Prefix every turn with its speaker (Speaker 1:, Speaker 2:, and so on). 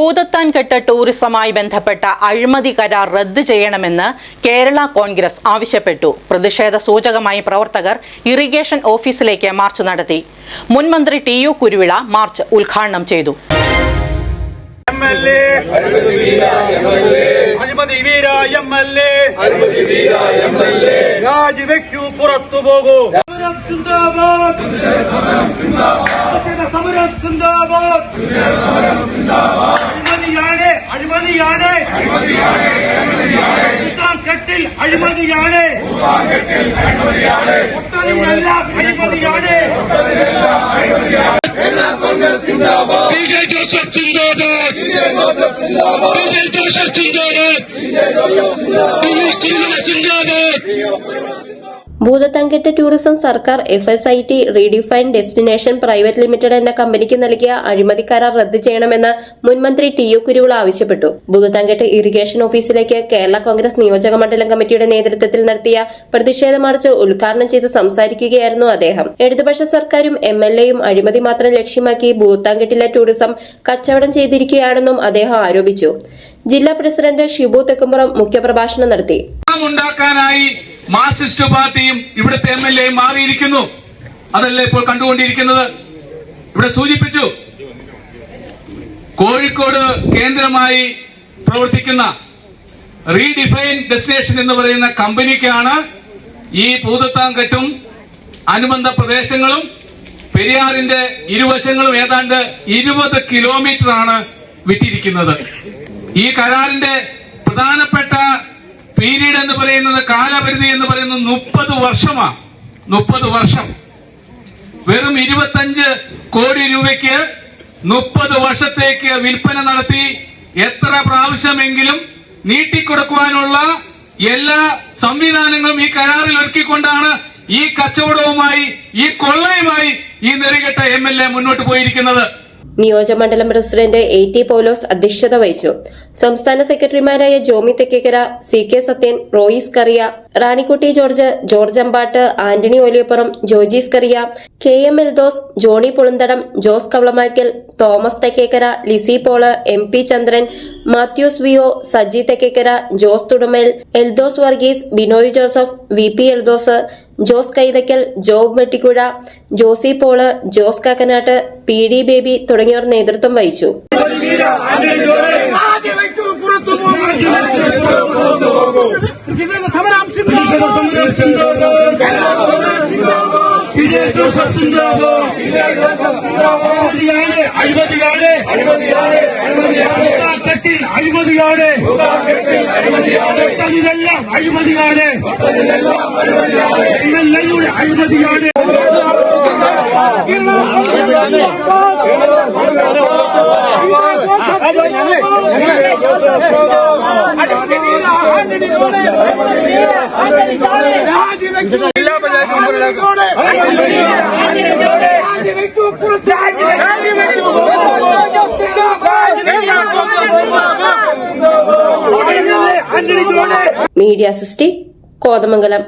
Speaker 1: ഭൂതത്താൻകെട്ട് ടൂറിസമായി ബന്ധപ്പെട്ട അഴിമതി കരാർ റദ്ദ് ചെയ്യണമെന്ന് കേരള കോൺഗ്രസ് ആവശ്യപ്പെട്ടു. പ്രതിഷേധ സൂചകമായി പ്രവർത്തകർ ഇറിഗേഷൻ ഓഫീസിലേക്ക് മാർച്ച് നടത്തി. മുൻമന്ത്രി ടി യു കുരുവിള മാർച്ച് ഉദ്ഘാടനം ചെയ്തു.
Speaker 2: പോകൂ. സമരം സിന്ദാബാദ്. സമരം സിന്ദാബാദ്. അഴിമതിയാണ്. കെട്ടിൽ അഴിമതിയാണ്. ഒട്ടനവധിയല്ല അഴിമതിയാണ്.
Speaker 3: ജോസഫ് വിജയ് ജോസഫ് സിന്ദാബാദ്.
Speaker 4: ഭൂതത്തങ്കെട്ട് ടൂറിസം സർക്കാർ F S I T redefine destination private limited എന്ന കമ്പനിക്ക് നൽകിയ അഴിമതി കരാർ റദ്ദ് ചെയ്യണമെന്ന് മുൻമന്ത്രി ടി യു കുരുവിള ആവശ്യപ്പെട്ടു. ഭൂതത്തങ്കെട്ട് ഇറിഗേഷൻ ഓഫീസിലേക്ക് കേരള കോൺഗ്രസ് നിയോജക മണ്ഡലം കമ്മിറ്റിയുടെ നേതൃത്വത്തിൽ നടത്തിയ പ്രതിഷേധ മാർച്ച് ഉദ്ഘാടനം ചെയ്ത് സംസാരിക്കുകയായിരുന്നു അദ്ദേഹം. ഇടതുപക്ഷ സർക്കാരും എം എൽ എയും അഴിമതി മാത്രം ലക്ഷ്യമാക്കി ഭൂത്താങ്കെട്ടിലെ ടൂറിസം കച്ചവടം ചെയ്തിരിക്കുകയാണെന്നും അദ്ദേഹം ആരോപിച്ചു. ജില്ലാ പ്രസിഡന്റ് ഷിബു തെക്കുംപുറം മുഖ്യപ്രഭാഷണം നടത്തി.
Speaker 5: ഉണ്ടാക്കാനായി മാർക്സിസ്റ്റ് പാർട്ടിയും ഇവിടുത്തെ എം എൽ മാറിയിരിക്കുന്നു. അതല്ലേ ഇപ്പോൾ കണ്ടുകൊണ്ടിരിക്കുന്നത്? ഇവിടെ സൂചിപ്പിച്ചു. കോഴിക്കോട് കേന്ദ്രമായി പ്രവർത്തിക്കുന്ന റീഡിഫൈൻ ഡെസ്റ്റിനേഷൻ എന്ന് പറയുന്ന കമ്പനിക്കാണ് ഈ പൂതത്താങ്കെട്ടും അനുബന്ധ പ്രദേശങ്ങളും പെരിയാറിന്റെ ഇരുവശങ്ങളും ഏതാണ്ട് ഇരുപത് കിലോമീറ്ററാണ് വിട്ടിരിക്കുന്നത് ഈ കരാറിന്റെ പ്രധാനപ്പെട്ട പീരീഡ് എന്ന് പറയുന്നത് കാലപരിധി എന്ന് പറയുന്നത് മുപ്പത് വർഷമാണ് മുപ്പത് വർഷം. വെറും ഇരുപത്തഞ്ച് കോടി രൂപയ്ക്ക് മുപ്പത് വർഷത്തേക്ക് വിൽപ്പന നടത്തി എത്ര പ്രാവശ്യമെങ്കിലും നീട്ടിക്കൊടുക്കുവാനുള്ള എല്ലാ സംവിധാനങ്ങളും ഈ കരാറിൽ ഒരുക്കിക്കൊണ്ടാണ് ഈ കച്ചവടവുമായി ഈ കൊള്ളയുമായി ഈ നെറികെട്ട എം എൽ എ മുന്നോട്ട് പോയിരിക്കുന്നത്.
Speaker 4: നിയോജകമണ്ഡലം പ്രസിഡന്റ് എ ടി പൗലോസ് അധ്യക്ഷത വഹിച്ചു. സംസ്ഥാന സെക്രട്ടറിമാരായ Jomy Thekkekara C K Sathyan Royce Kariya Ranikutty George George Ambattu Antony Oliyappuram Jojees Kariya K M Eldhose Johnny Pulinthadam Jose Kavalamakkal Thomas Thekkekara Lissy Paul M P Chandran Mathews Viyo Saji Thekkekara Jose Thudumel Eldhose Varghese Binoy Joseph V P Eldhose Jose Kaithakkal Job Vettikuzha Josy Paul Jose Kakkanattu P D Baby തുടങ്ങിയവർ നേതൃത്വം വഹിച്ചു.
Speaker 2: അഴിമതിയാണ് അഴിമതിയാണ് ഇതെല്ലാം അഴിമതിയാണ് എല്ലാം അഴിമതിയാണ് ജില്ലാ
Speaker 4: മീഡിയ സൃഷ്ടി കോതമംഗലം.